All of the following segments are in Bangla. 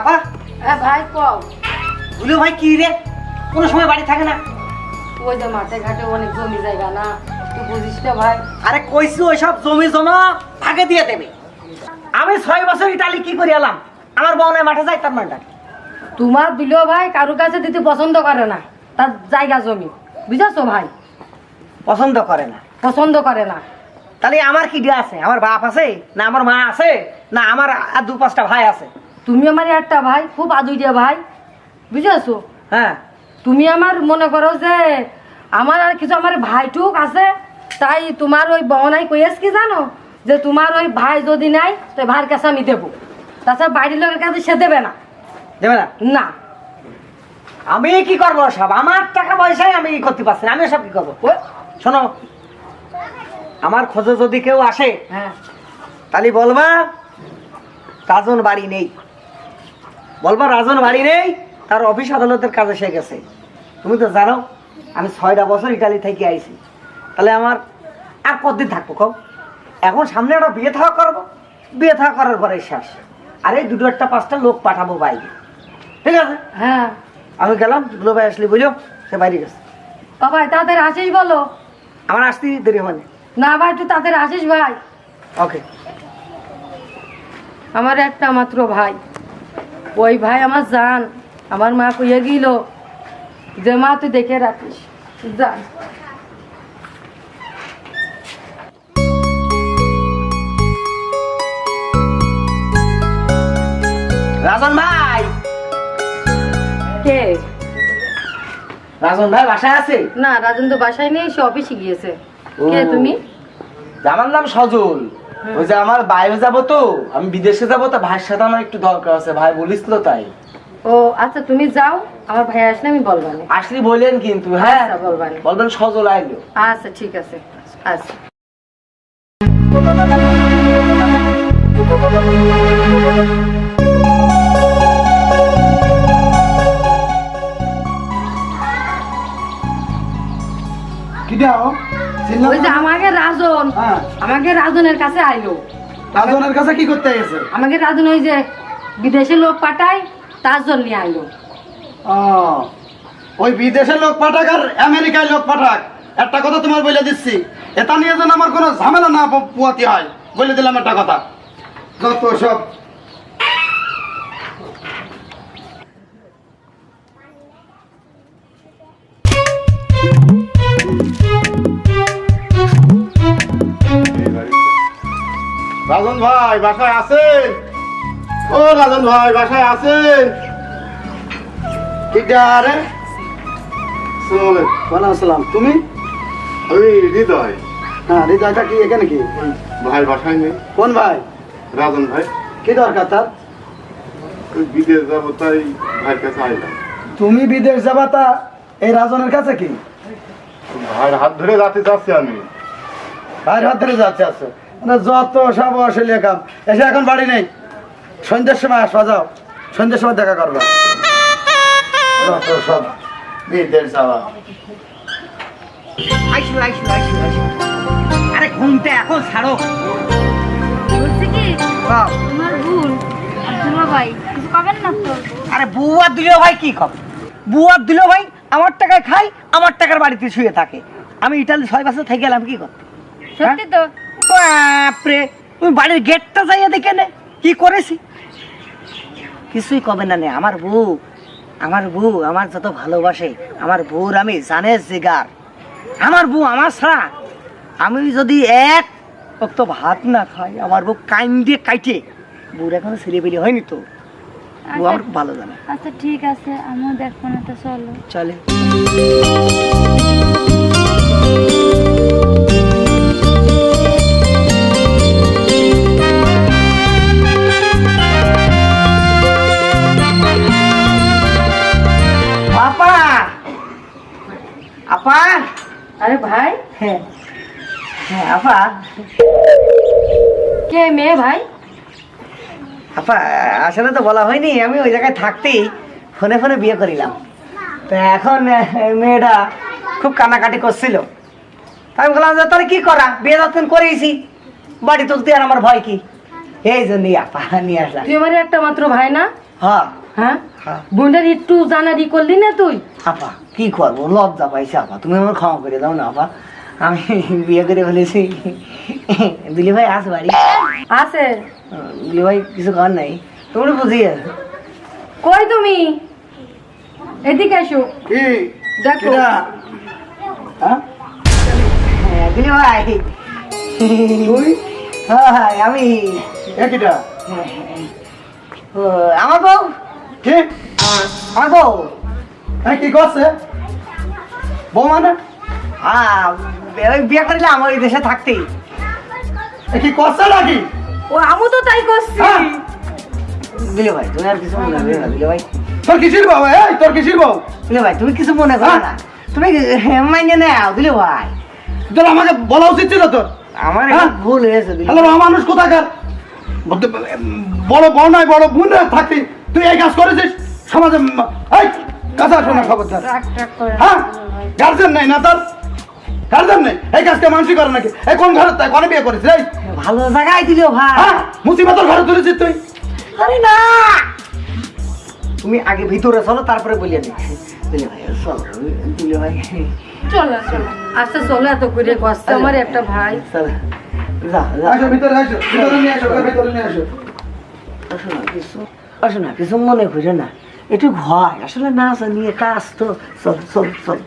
আপা হ্যাঁ ভাই কও। দুলু ভাই কি রে? কোনো সময় বাড়ি থাকে না। ওই যে মাঠে ঘাটে অনেক জমি জায়গা না তুই বুঝিস না ভাই। আরে কইছি ওইসব জমি জমা ভাগে দিয়ে দেবে। আমি ছয় বছর ইটালি কি করে এলাম? আমার বউ নাই মাঠে যাই তার মানে তোমার দিল ভাই কারও কাছে দিতে পছন্দ করে না তার জায়গা জমি। বুঝেছ ভাই? পছন্দ করে না। পছন্দ করে না। তাহলে আমার কি আছে? আমার বাপ আছে না আমার মা আছে না আমার আর দু পাঁচটা ভাই আছে। তুমি আমার একটা ভাই খুব আদুরিয়া ভাই বুঝেছ? হ্যাঁ তুমি আমার মনে করো যে আমার আর কিছু আমার ভাইটুক আছে তাই তোমার ওই বহনাই কইয়াস কি জানো? যে তোমার ওই ভাই যদি নাই তো ভাইয়ের কাছে আমি দেবো। তাছাড়া বাড়ির লোকের কাছে সে দেবে না। দেবে না? না। আমি কি করব সব? আমার টাকা পয়সায় আমি করতে পারছি না আমি সব কি করব? ও, শোনো আমার খোঁজে যদি কেউ আসে হ্যাঁ। তাহলে বলবা রাজন বাড়ি নেই। বলবা রাজন বাড়ি নেই তার অফিস আদালতের কাজে সে গেছে। তুমি তো জানো আমি ছয়টা বছর ইটালি থেকে আইছি। তাহলে আমার আর কতদিন থাকব কম এখন সামনে একটা বিয়ে থাকা করব। বিয়ে থাকা করার পরে শেষ আর এই দুটো একটা পাঁচটা লোক পাঠাবো বাইরে। ঠিক আছে? হ্যাঁ। আমি গেলাম দুলো ভাই আসলে বুঝো সে বাইরে গেছে। বাবা তাদের আসিস বলো। আমার আসতে দেরি হয়নি না। ভাই তুই তাদের আসিস ভাই। ওকে আমার একটা মাত্র ভাই। ওই ভাই আমার জান আমার মা কইয়া গিল যে মা তুই দেখে রাখিস যা। রাজন ভাই! কে? রাজন ভাই বাসায় আছে? না রাজন তো বাসায় নেই সে অফিসে গিয়েছে। কে তুমি? আমার নাম সজল। ওই যে আমার বাইরে যাব তো আমি বিদেশে যাব তো ভাইয়ের সাথে আমার একটু দরকার আছে ভাই বলিস তো তাই। ও আচ্ছা তুমি যাও আমার ভাই আসলে আমি বলবানি আসলি বললেন কিন্তু হ্যাঁ? আচ্ছা বলবানি বলবেন সজল আইলো। আচ্ছা ঠিক আছে আচ্ছা। ওই যে আমাকে রাজন হ্যাঁ। আমাকে রাজনের কাছে আইলো। রাজনের কাছে কি করতে গেছে আমাকে রাজন ওই যে বিদেশে লোক পাঠায় তার জন্য আইলো। ওই লোক পাঠাক আর আমেরিকায় লোক পাঠাক। একটা কথা তোমার বলে দিচ্ছি এটা নিয়ে যেন আমার কোনো ঝামেলা না পোয়াতে হয়। বলে দিলাম একটা কথা। যত সব রাজন ভাই বাসায় আছেন? ও রাজন ভাই বাসায় আছেন? ঠিক আরে চলে ওয়ালাইকুম আসসালাম তুমি? আমি হৃদয়। হ্যাঁ হৃদয়টা কি এখানে কি? ভাই বাসায় নেই। কোন ভাই? রাজন ভাই। কি দরকার তার? বিদেশ যাব তাই ভাইয়ের কাছে আইলাম। তুমি বিদেশ যাবা তা এই রাজনের কাছে কি? ভাইয়ের হাত ধরে যাতে চাচ্ছি আমি। ভাইয়ের হাত ধরে যাচ্ছে আছে মানে যত সব অসুলিয়া কাম। এসে এখন বাড়ি নেই। সন্ধ্যের সময় আসবা যাও। সন্ধ্যের সময় দেখা করবা। যত সব বিদেশ যাওয়া আইসো আইসো আইসো আইসো। আরে ঘুমতে এখন ছাড়ো। বলছি কি? তোমার ভুল আব্দুল্লা ভাই কিছু পাবেন না তো? আরে দিল ভাই কি দিল ভাই আমার টাকায় খাই আমার টাকার বাড়িতে শুয়ে থাকে। আমি ইটালি ছয় বছর থেকে গেলাম কি করতে? সত্যি তো? বাপরে তুমি বাড়ির গেটটা যাইয়া দেখে নে কি করেছি? কিছুই কবে না নে আমার বউ আমার বউ আমার যত ভালোবাসে আমার বউর আমি জানে জিগার। আমার বউ আমার ছাড়া আমি যদি এক অক্ত ভাত না খাই আমার বউ কাইন দিয়ে কাইটে বউর এখনও ছেলে পেলে হয়নি তো? বউ আমার ভালো জানে। আচ্ছা ঠিক আছে আমিও দেখব না তো চলো। চলে। আপা। কে মেয়ে ভাই? আপা আসলে তো বলা হয়নি আমি ওই জায়গায় থাকতেই ফোনে ফোনে বিয়ে করিলাম। তো এখন মেয়েটা খুব কানাকাটি করছিল। আমি বললাম যে তাহলে কি করা? বিয়ে যখন করেছি বাড়ি তুলতে আর আমার ভয় কি? এই জন্যই আপা নিয়ে আসলাম। তুই আমার একটা মাত্র ভাই না? হ্যাঁ। হ্যাঁ? হ্যাঁ। বোনটার একটু জানারি করলি না তুই? আপা কি করব? লজ্জা পাইছে আপা তুমি আমার ক্ষমা করে দাও না আপা। আমি বিয়ে করে ফেলেছি দিলি ভাই আস বাড়ি। আছে। দিলি ভাই কিছু কর নাই। তুমি বুঝি কই তুমি? এদিকে এসো। কি? দেখো। কিরা? হ্যাঁ? হ্যাঁ, দিলি ভাই। তুই? হ্যাঁ আমি। এ আমার বউ? কি? আমার বউ। হ্যাঁ কি করছে? বউ মানে? হ্যাঁ ওই বিয়ে করলাম ওই দেশে থাকতেই। কি করছে নাকি? ও আমু তো তাই করছি। হ্যাঁ। ভাই তুমি আর কিছু মনে করো না দিলি ভাই। তোর কিসির বউ? এই তোর কিসির বউ? দিলি ভাই তুমি কিছু মনে করো না। তুমি মাইনে নাও দিলি ভাই। তোর আমাকে বলা উচিত ছিল তোর। আমার হ্যাঁ? ভুল হয়েছে দিলি হ্যালো মানুষ কোথাকার? বড় বড় নয় বড় বোন থাকতি তুই এই কাজ করেছিস? সমাজে এই কথা শোনা খবরদার। হ্যাঁ। গার্জেন নেই না তোর? এই মানুষই করে নাকি? এই কোন ঘরে তাই কোনে বিয়ে করিস এই। ভালো জায়গায় দিল ভাই। হ্যাঁ মুসিবতর ঘরে তুলেছিস তুই। আরে না। তুমি আগে ভিতরে চলো তারপরে বলিয়ে নি দিলি ভাই চলো দিলি ভাই। চলো চলো। আচ্ছা চলো এত করে কষ্ট। আমার একটা ভাই। চলো যা যা। আসো ভিতরে আসো ভিতরে নিয়ে আসো ভিতরে নিয়ে আসো। আসো না কিছু আসো না কিছু মনে করে না। একটু ভয় আসলে না আসা নিয়ে কাজ তো। চল চল চল।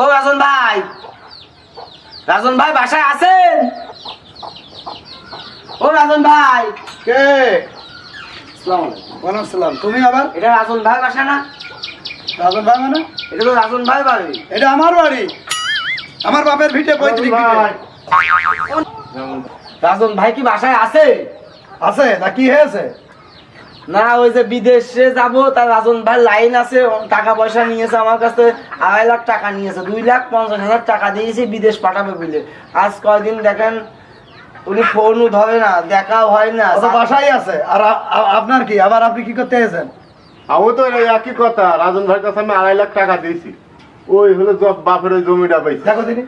ও রাজন ভাই। রাজন ভাই বাসায় আছেন? ও রাজন ভাই। কে? ওয়ালাইকুম আসসালাম। তুমি আবার? এটা রাজন ভাই বাসা না? রাজন ভাই মানে? এটা তো রাজন ভাই বাড়ি। এটা আমার বাড়ি। আমার বাপের ভিটে পঁয়ত্রিশ। রাজন ভাই কি বাসায় আছে? আছে তা কি হয়েছে? না ওই যে বিদেশে যাব তার রাজন ভাই লাইন আছে টাকা পয়সা নিয়েছে আমার কাছে আড়াই লাখ টাকা নিয়েছে দুই লাখ পঞ্চাশ হাজার টাকা দিয়েছে বিদেশ পাঠাবে বলে। আজ কয়দিন দেখেন উনি ফোনও ধরে না দেখাও হয় না। ও তো বাসায় আছে আর আপনার কি? আবার আপনি কি করতে এসেছেন? আমি তো এই একই কথা রাজন ভাইয়ের কাছে আমি আড়াই লাখ টাকা দিয়েছি। ওই হলো জব বাপের ওই জমিটা পাইছে। দেখো দিদি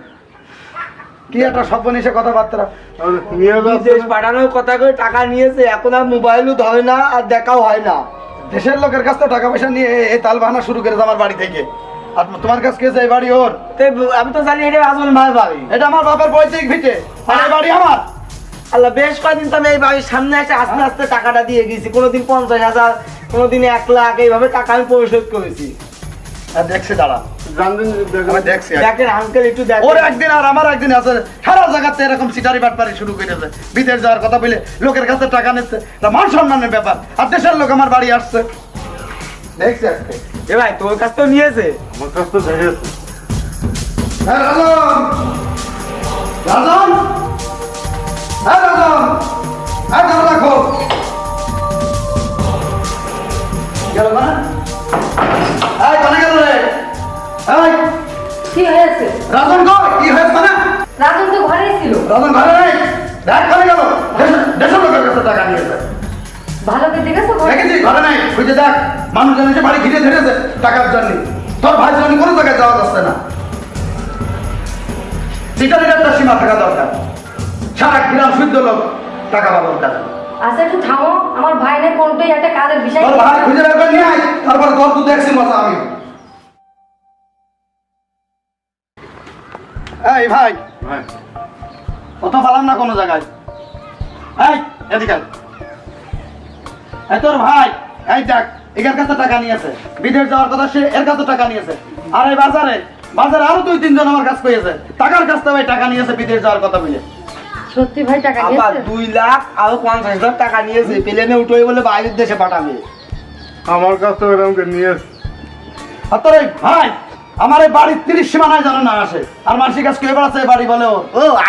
কি একটা কথাবার্তা? তাহলে নিয়ে যাচ্ছে বিদেশ পাঠানোর কথা করে টাকা নিয়েছে এখন আর মোবাইলও ধরে না আর দেখাও হয় না। দেশের লোকের কাছ থেকে টাকা পয়সা নিয়ে এ- এই তাল বাহানা শুরু করেছে আমার বাড়ি থেকে। আর তোমার কাছে কে এই বাড়ি ওর? আমি তো জানি এটা রাজন ভাই বাড়ি। এটা আমার বাপের পৈতৃক ভিটে আর বাড়ি আমার। আল্লাহ বেশ কয়েকদিন তো আমি এই বাড়ির সামনে এসে আস্তে আস্তে টাকাটা দিয়ে গেছি। কোনোদিন পঞ্চাশ হাজার কোনোদিন এক লাখ এইভাবে টাকা আমি পরিশোধ করেছি। দেখছি দাঁড়া। দেখছি দেখেন আঙ্কেল একটু দেখেন। ওর একদিন আর আমার একদিন আছে। সারা জায়গাতে এরকম সিটারি বাটপারি শুরু করেছে বিদেশ যাওয়ার কথা বলে লোকের কাছে টাকা নিচ্ছে। মান সম্মানের ব্যাপার। আর দেশের লোক আমার বাড়ি আসছে। দেখছি আজকে। এ ভাই তোর কাছ তো নিয়েছে? আমার কাছে তো দেখেছে। হ্যাঁ রাজন! রাজন! ওই যে দেখ মানুষজন এসে বাড়ি ঘিরে ধরেছে টাকার জন্য। তোর ভাই জন্য কোনো জায়গায় যাওয়া যাচ্ছে না। সিটারির একটা সীমা থাকা দরকার। সারা গ্রাম শুদ্ধ লোক টাকা কাছে। আচ্ছা একটু থামো। আমার ভাই নেই কোনটাই একটা কাজের বিষয় তোর ভাই খুঁজে বের করে নিয়ে আয় তারপরে তোর তুই দেখছি মজা আমি। এই ভাই ভাই। কত পালাম না কোনো জায়গায়। এই এদিকে এই তোর ভাই এই দেখ এর কাছে টাকা নিয়েছে বিদেশ যাওয়ার কথা সে এর কাছে টাকা নিয়েছে আর এই বাজারে বাজারে আরও দুই তিনজন আমার কাছে পেয়েছে টাকার কাছ থেকে টাকা নিয়েছে বিদেশ যাওয়ার কথা বলে। সত্যি ভাই টাকা আবার নিয়েছে দুই লাখ আরও পঞ্চাশ হাজার টাকা নিয়েছে প্লেনে উঠোই বলে বাইরের দেশে পাঠাবে। আমার কাছে তো এরকম নিয়ে এসছে। আর তোর এই ভাই আমার এই বাড়ির তিরিশ সীমানায় যেন না আসে। আর মানসিক কাজ কে বেড়াচ্ছে এই বাড়ি বলে ও।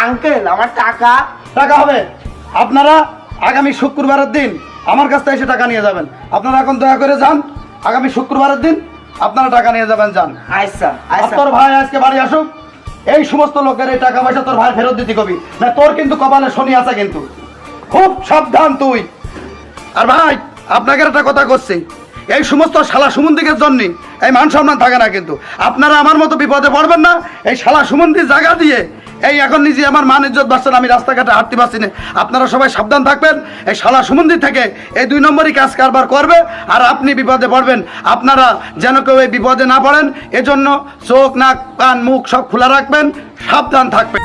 আঙ্কেল আমার টাকা। টাকা হবে। আপনারা আগামী শুক্রবারের দিন আমার কাছ থেকে এসে টাকা নিয়ে যাবেন। আপনারা এখন দয়া করে যান আগামী শুক্রবারের দিন আপনারা টাকা নিয়ে যাবেন যান। আচ্ছা তোর ভাই আজকে বাড়ি আসুক এই সমস্ত লোকের এই টাকা পয়সা তোর ভাই ফেরত দিতে কবি। না তোর কিন্তু কপালে শনি আছে কিন্তু। খুব সাবধান তুই। আর ভাই আপনাকে একটা কথা করছি। এই সমস্ত শালা সুমন্দিকের জন্য এই মান সম্মান থাকে না কিন্তু। আপনারা আমার মতো বিপদে পড়বেন না। এই শালা সুমন্দির জায়গা দিয়ে এই এখন নিজে আমার মান ইজ্জত বাঁচছেন আমি রাস্তাঘাটে হাঁটতে পারছি না। আপনারা সবাই সাবধান থাকবেন, এই শালা সুমন্দির থেকে এই দুই নম্বরই কাজ কারবার করবে, আর আপনি বিপদে পড়বেন। আপনারা যেন কেউ এই বিপদে না পড়েন, এজন্য চোখ, নাক, কান, মুখ সব খোলা রাখবেন, সাবধান থাকবেন।